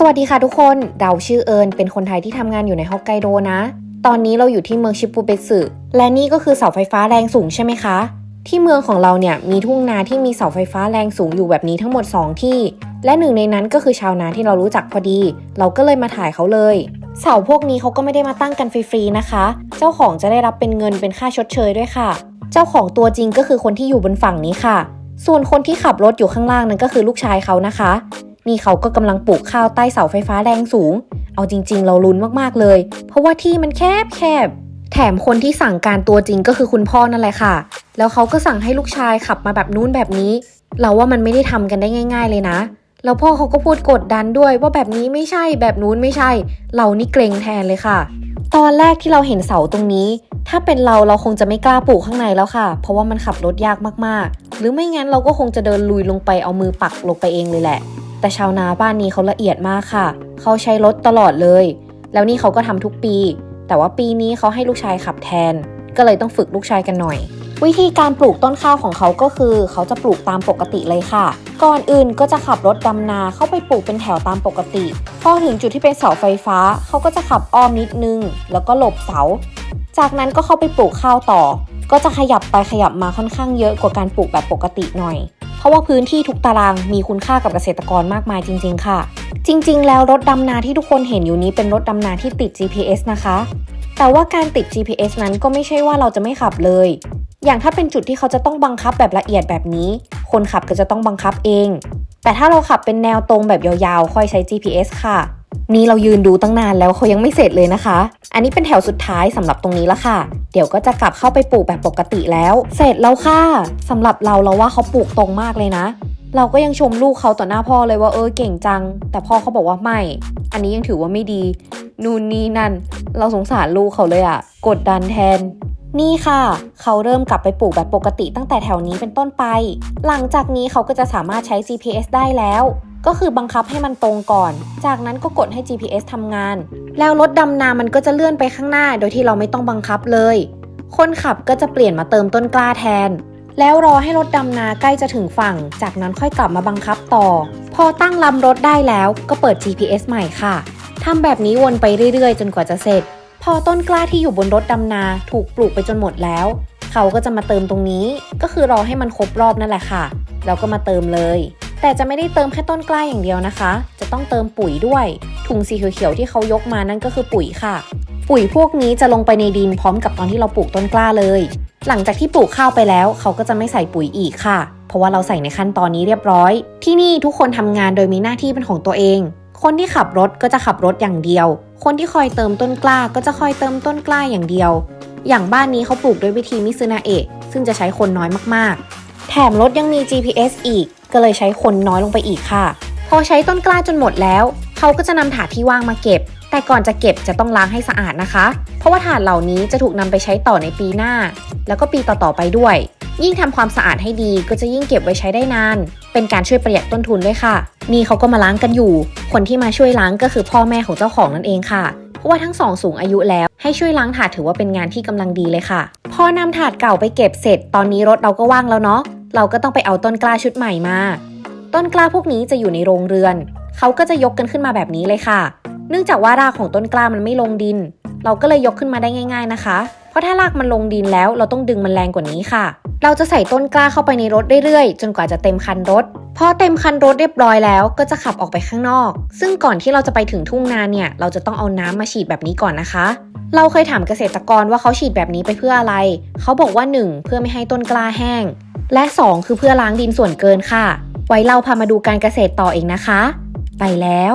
สวัสดีค่ะทุกคนเราชื่อเอิญเป็นคนไทยที่ทำงานอยู่ในฮอกไกโดนะ ตอนนี้เราอยู่ที่เมืองชิปูเบสึและนี่ก็คือเสาไฟฟ้าแรงสูงใช่ไหมคะ ที่เมืองของเราเนี่ยมีทุ่งนาที่มีเสาไฟฟ้าแรงสูงอยู่แบบนี้ทั้งหมด 2 ที่ และหนึ่งในนั้นก็คือชาวนาที่เรารู้จักพอดี เราก็เลยมาถ่ายเขาเลย เสาพวกนี้เขาก็ไม่ได้มาตั้งกันฟรีๆนะคะ เจ้าของจะได้รับเป็นเงินเป็นค่าชดเชยด้วยค่ะ เจ้าของตัวจริงก็คือคนที่อยู่บนฝั่งนี้ค่ะ ส่วนคนที่ขับรถอยู่ข้างล่างนั้นก็คือลูกชายเขานะคะ นี่เขาก็กำลังปลูกข้าวใต้เสาไฟฟ้าแรงสูง เอาจริง ๆ เราลุ้นมากๆเลย เพราะว่าที่มันแคบแคบแถมคนที่สั่งการตัวจริงก็คือคุณพ่อนั่นแหละค่ะ แล้วเขาก็สั่งให้ลูกชายขับมาแบบนู้นแบบนี้ เราว่ามันไม่ได้ทำกันได้ง่าย ๆ เลยนะ แล้วพ่อเขาก็พูดกดดันด้วยว่าแบบนี้ไม่ใช่แบบนู้นไม่ใช่ เรานี่เกรงแทนเลยค่ะ ตอนแรกที่เราเห็นเสาตรงนี้ ถ้าเป็นเราเราคงจะไม่กล้าปลูกข้างในแล้วค่ะ เพราะว่ามันขับรถยากมากๆ หรือไม่งั้นเราก็คงจะเดินลุยลงไปเอามือปักลงไปเองเลยแหละ แต่ชาวนาบ้านนี้เขาละเอียดมากค่ะ เขาใช้รถตลอดเลย แล้วนี่เขาก็ทำทุกปี แต่ว่าปีนี้เขาให้ลูกชายขับแทน ก็เลยต้องฝึกลูกชายกันหน่อย วิธีการปลูกต้นข้าวของเขาก็คือ เขาจะปลูกตามปกติเลยค่ะ ก่อนอื่นก็จะขับรถดำนาเข้าไปปลูกเป็นแถวตามปกติ พอถึงจุดที่เป็นเสาไฟฟ้า เขาก็จะขับอ้อมนิดนึง แล้วก็หลบเสา จากนั้นก็เข้าไปปลูกข้าวต่อ ก็จะขยับไปขยับมาค่อนข้างเยอะกว่าการปลูกแบบปกติหน่อย ราะว่าพื้นที่ทุกตารางมีคุณค่ากับเกษตรกรมากมายจริง ๆ ค่ะ จริง ๆ แล้วรถดำนาที่ทุกคนเห็นอยู่นี้เป็นรถดำนาที่ติด GPS นะคะ แต่ว่าการติด GPS นั้นก็ไม่ใช่ว่าเราจะไม่ขับเลย อย่างถ้าเป็นจุดที่เขาจะต้องบังคับแบบละเอียดแบบนี้ คนขับก็จะต้องบังคับเอง แต่ถ้าเราขับเป็นแนวตรงแบบยาวๆ ค่อยใช้ GPS ค่ะ นี่เรายืนดูตั้งนานแล้วเขายังไม่เสร็จเลยนะคะ อันนี้เป็นแถวสุดท้ายสำหรับตรงนี้ละค่ะ เดี๋ยวก็จะกลับเข้าไปปลูกแบบปกติแล้ว เสร็จแล้วค่ะสำหรับเราเราว่าเขาปลูกตรงมากเลยนะ เราก็ยังชมลูกเขาต่อหน้าพ่อเลยว่าเออเก่งจัง แต่พ่อเขาบอกว่าไม่ อันนี้ยังถือว่าไม่ดี นู่นนี่นั่น เราสงสารลูกเขาเลยอะ กดดันแทน นี่ค่ะ เขาเริ่มกลับไปปลูกแบบปกติตั้งแต่แถวนี้เป็นต้นไป หลังจากนี้เขาก็จะสามารถใช้ GPS ได้แล้ว ก็คือบังคับให้มันตรงก่อน จากนั้นก็กดให้ GPS ทำงาน แล้วรถดำนามันก็จะเลื่อนไปข้างหน้า โดยที่เราไม่ต้องบังคับเลย คนขับก็จะเปลี่ยนมาเติมต้นกล้าแทน แล้วรอให้รถดำนาใกล้จะถึงฝั่ง จากนั้นค่อยกลับมาบังคับต่อ พอตั้งลำรถได้แล้วก็เปิด GPS ใหม่ค่ะทำแบบนี้วนไปเรื่อยๆ จนกว่าจะเสร็จ อต้นกล้าที่อยู่บนรถดำนาถูกปลูกไปจนหมดแล้ว เขาก็จะมาเติมตรงนี้ ก็คือรอให้มันครบรอบนั่นแหละค่ะ แล้วก็มาเติมเลย แต่จะไม่ได้เติมแค่ต้นกล้าอย่างเดียวนะคะ จะต้องเติมปุ๋ยด้วย ถุงสีเขียวๆที่เขายกมานั่นก็คือปุ๋ยค่ะ ปุ๋ยพวกนี้จะลงไปในดินพร้อมกับตอนที่เราปลูกต้นกล้าเลย หลังจากที่ปลูกข้าวไปแล้ว เขาก็จะไม่ใส่ปุ๋ยอีกค่ะ เพราะว่าเราใส่ในขั้นตอนนี้เรียบร้อย ที่นี่ทุกคนทำงานโดยมีหน้าที่เป็นของตัวเอง คนที่ขับรถก็จะขับรถอย่างเดียว คนที่คอยเติมต้นกล้าก็จะคอยเติมต้นกล้าอย่างเดียว อย่างบ้านนี้เขาปลูกด้วยวิธีมิซึนาเอะซึ่งจะใช้คนน้อยมากๆ แถมรถยังมี GPS อีก ก็เลยใช้คนน้อยลงไปอีกค่ะ พอใช้ต้นกล้าจนหมดแล้ว เขาก็จะนำถาดที่ว่างมาเก็บ แต่ก่อนจะเก็บจะต้องล้างให้สะอาดนะคะ เพราะว่าถาดเหล่านี้จะถูกนำไปใช้ต่อในปีหน้า แล้วก็ปีต่อๆไปด้วย ยิ่งทำความสะอาดให้ดีก็จะยิ่งเก็บไว้ใช้ได้นาน เป็นการช่วยประหยัดต้นทุนด้วยค่ะ นี่เขาก็มาล้างกันอยู่ คนที่มาช่วยล้างก็คือพ่อแม่ของเจ้าของนั่นเองค่ะ เพราะว่าทั้งสองสูงอายุแล้วให้ช่วยล้างถาดถือว่าเป็นงานที่กำลังดีเลยค่ะ พอนำถาดเก่าไปเก็บเสร็จ ตอนนี้รถเราก็ว่างแล้วเนาะ เราก็ต้องไปเอาต้นกล้าชุดใหม่มา ต้นกล้าพวกนี้จะอยู่ในโรงเรือน เขาก็จะยกกันขึ้นมาแบบนี้เลยค่ะ เนื่องจากว่ารากของต้นกล้ามันไม่ลงดิน เราก็เลยยกขึ้นมาได้ง่าย ๆนะคะ เพราะถ้ารากมันลงดินแล้วเราต้องดึงมันแรงกว่านี้ค่ะ เราจะใส่ต้นกล้าเข้าไปในรถเรื่อยๆ จนกว่าจะเต็มคันรถ พอเต็มคันรถเรียบร้อยแล้วก็จะขับออกไปข้างนอก ซึ่งก่อนที่เราจะไปถึงทุ่งนาเนี่ย เราจะต้องเอาน้ำมาฉีดแบบนี้ก่อนนะคะ เราเคยถามเกษตรกรว่าเขาฉีดแบบนี้ไปเพื่ออะไร เขาบอกว่า 1. เพื่อไม่ให้ต้นกล้าแห้ง และ 2 คือเพื่อล้างดินส่วนเกินค่ะ ไว้เราพามาดูการเกษตรต่อเองนะคะ ไปแล้ว